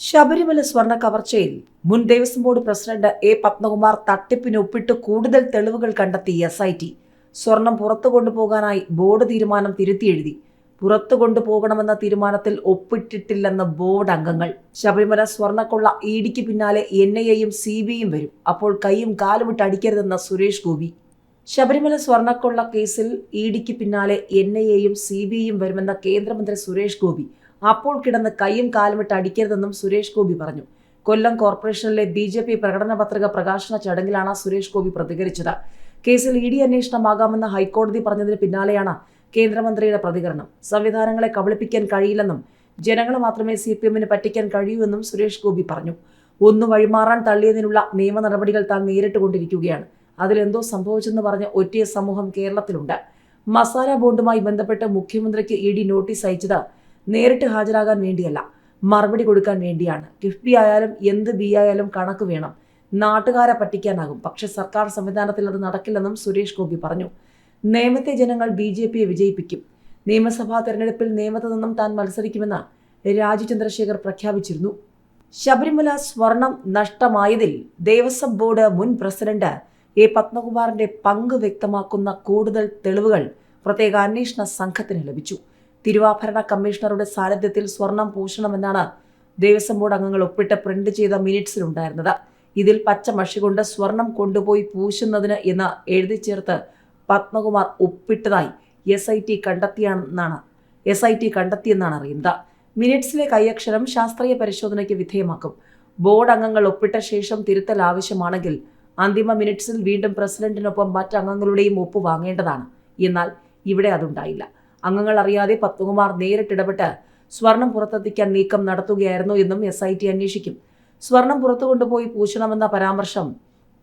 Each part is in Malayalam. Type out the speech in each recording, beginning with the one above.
ശബരിമല സ്വർണ കവർച്ചയിൽ മുൻ Devaswom board president A Padmakumar തട്ടിപ്പിന് ഒപ്പിട്ട് കൂടുതൽ തെളിവുകൾ കണ്ടെത്തി എസ് ഐ ടി സ്വർണം പുറത്തു കൊണ്ടുപോകാനായി ബോർഡ് തീരുമാനം തിരുത്തിയെഴുതി. പുറത്തു കൊണ്ടുപോകണമെന്ന തീരുമാനത്തിൽ ഒപ്പിട്ടിട്ടില്ലെന്ന് ബോർഡ് അംഗങ്ങൾ. ശബരിമല സ്വർണക്കൊള്ള ഡിക്ക് പിന്നാലെ എൻ ഐ എയും സി ബിയും വരും. അപ്പോൾ കൈയും കാലും ഇട്ട് അടിക്കരുതെന്ന സുരേഷ് ഗോപി. ശബരിമല സ്വർണക്കൊള്ള കേസിൽ ഇ ഡിക്ക് പിന്നാലെ എൻ ഐ എയും സി ബി വരുമെന്ന കേന്ദ്രമന്ത്രി സുരേഷ് ഗോപി. അപ്പോൾ കിടന്ന് കൈയും കാലുമിട്ട് അടിക്കരുതെന്നും സുരേഷ് ഗോപി പറഞ്ഞു. കൊല്ലം കോർപ്പറേഷനിലെ ബി ജെ പി പ്രകടന പത്രിക പ്രകാശന ചടങ്ങിലാണ് സുരേഷ് ഗോപി പ്രതികരിച്ചത്. കേസിൽ ഇ ഡി അന്വേഷണമാകാമെന്ന് ഹൈക്കോടതി പറഞ്ഞതിന് പിന്നാലെയാണ് കേന്ദ്രമന്ത്രിയുടെ പ്രതികരണം. സംവിധാനങ്ങളെ കബളിപ്പിക്കാൻ കഴിയില്ലെന്നും ജനങ്ങളെ മാത്രമേ സി പി എമ്മിന് പറ്റിക്കാൻ കഴിയൂ എന്നും സുരേഷ് ഗോപി പറഞ്ഞു. ഒന്ന് വഴിമാറാൻ തള്ളിയതിനുള്ള നിയമ നടപടികൾ താൻ നേരിട്ട് കൊണ്ടിരിക്കുകയാണ് അതിലെന്തോ സംഭവിച്ചെന്ന് പറഞ്ഞ ഒറ്റയ സമൂഹം കേരളത്തിലുണ്ട്. മസാല ബോണ്ടുമായി ബന്ധപ്പെട്ട് മുഖ്യമന്ത്രിക്ക് ഇ ഡി നോട്ടീസ് അയച്ചത് നേരിട്ട് ഹാജരാകാൻ വേണ്ടിയല്ല മറുപടി കൊടുക്കാൻ വേണ്ടിയാണ്. കിഫ്ബി ആയാലും എന്ത് ബി ആയാലും കണക്ക് വേണം. നാട്ടുകാരെ പറ്റിക്കാനാകും. പക്ഷെ സർക്കാർ സംവിധാനത്തിൽ അത് നടക്കില്ലെന്നും സുരേഷ് ഗോപി പറഞ്ഞു. നേമത്തെ ജനങ്ങൾ ബി ജെ പിയെ വിജയിപ്പിക്കും. നിയമസഭാ തെരഞ്ഞെടുപ്പിൽ നേമത്ത് നിന്നും താൻ മത്സരിക്കുമെന്ന് രാജു ചന്ദ്രശേഖർ പ്രഖ്യാപിച്ചിരുന്നു. ശബരിമല സ്വർണം നഷ്ടമായതിൽ ദേവസ്വം ബോർഡ് മുൻ പ്രസിഡന്റ് എ പത്മകുമാറിന്റെ പങ്ക് വ്യക്തമാക്കുന്ന കൂടുതൽ തെളിവുകൾ പ്രത്യേക അന്വേഷണ സംഘത്തിന് ലഭിച്ചു. തിരുവാഭരണ കമ്മീഷണറുടെ സാന്നിധ്യത്തിൽ സ്വർണം പൂശണമെന്നാണ് ദേവസ്വം ബോർഡ് അംഗങ്ങൾ ഒപ്പിട്ട് പ്രിന്റ് ചെയ്ത മിനിറ്റ്സിലുണ്ടായിരുന്നത്. ഇതിൽ പച്ച മഷി കൊണ്ട് സ്വർണം കൊണ്ടുപോയി പൂശുന്നതിന് എന്ന് എഴുതി ചേർത്ത് പത്മകുമാർ ഒപ്പിട്ടതായി എസ് ഐ ടി കണ്ടെത്തിയാണെന്നാണ് എസ് ഐ ടി കണ്ടെത്തിയെന്നാണ് അറിയുന്നത്. മിനിറ്റ്സിലെ കൈയക്ഷരം ശാസ്ത്രീയ പരിശോധനയ്ക്ക് വിധേയമാക്കും. ബോർഡ് അംഗങ്ങൾ ഒപ്പിട്ട ശേഷം തിരുത്തൽ ആവശ്യമാണെങ്കിൽ അന്തിമ മിനിറ്റ്സിൽ വീണ്ടും പ്രസിഡന്റിനൊപ്പം മറ്റംഗങ്ങളുടെയും ഒപ്പ് വാങ്ങേണ്ടതാണ്. എന്നാൽ ഇവിടെ അതുണ്ടായില്ല. അംഗങ്ങൾ അറിയാതെ പത്മകുമാർ നേരിട്ടിടപെട്ട് സ്വർണം പുറത്തെത്തിക്കാൻ നീക്കം നടത്തുകയായിരുന്നു എന്നും എസ് ഐ ടി അന്വേഷിക്കും. സ്വർണം പുറത്തു കൊണ്ടുപോയി പൂശണമെന്ന പരാമർശം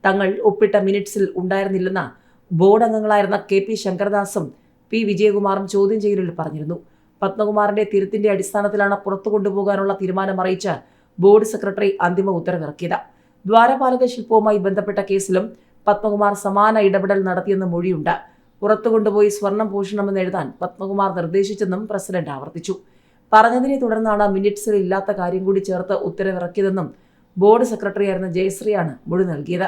തങ്ങൾ ഒപ്പിട്ട മിനിറ്റ്സിൽ ഉണ്ടായിരുന്നില്ലെന്ന ബോർഡ് അംഗങ്ങളായിരുന്ന കെ പി ശങ്കരദാസും പി വിജയകുമാറും ചോദ്യം ചെയ്യലിൽ പറഞ്ഞിരുന്നു. പത്മകുമാറിന്റെ തിരുത്തിന്റെ അടിസ്ഥാനത്തിലാണ് പുറത്തു കൊണ്ടുപോകാനുള്ള തീരുമാനം അറിയിച്ച് ബോർഡ് സെക്രട്ടറി അന്തിമ ഉത്തരവിറക്കിയത്. ദ്വാരപാലക ശില്പവുമായി ബന്ധപ്പെട്ട കേസിലും പത്മകുമാർ സമാന ഇടപെടൽ നടത്തിയെന്ന് മൊഴിയുണ്ട്. പുറത്തു കൊണ്ടുപോയി സ്വർണം പൂഷണമെന്ന് എഴുതാൻ പത്മകുമാർ നിർദ്ദേശിച്ചെന്നും പ്രസിഡന്റ് ആവർത്തിച്ചു. പറഞ്ഞതിനെ തുടർന്നാണ് മിനിറ്റ്സിൽ ഇല്ലാത്ത കാര്യം കൂടി ചേർത്ത് ഉത്തരവിറക്കിയതെന്നും ബോർഡ് സെക്രട്ടറിയായിരുന്ന ജയശ്രീയാണ് മൊഴി നൽകിയത്.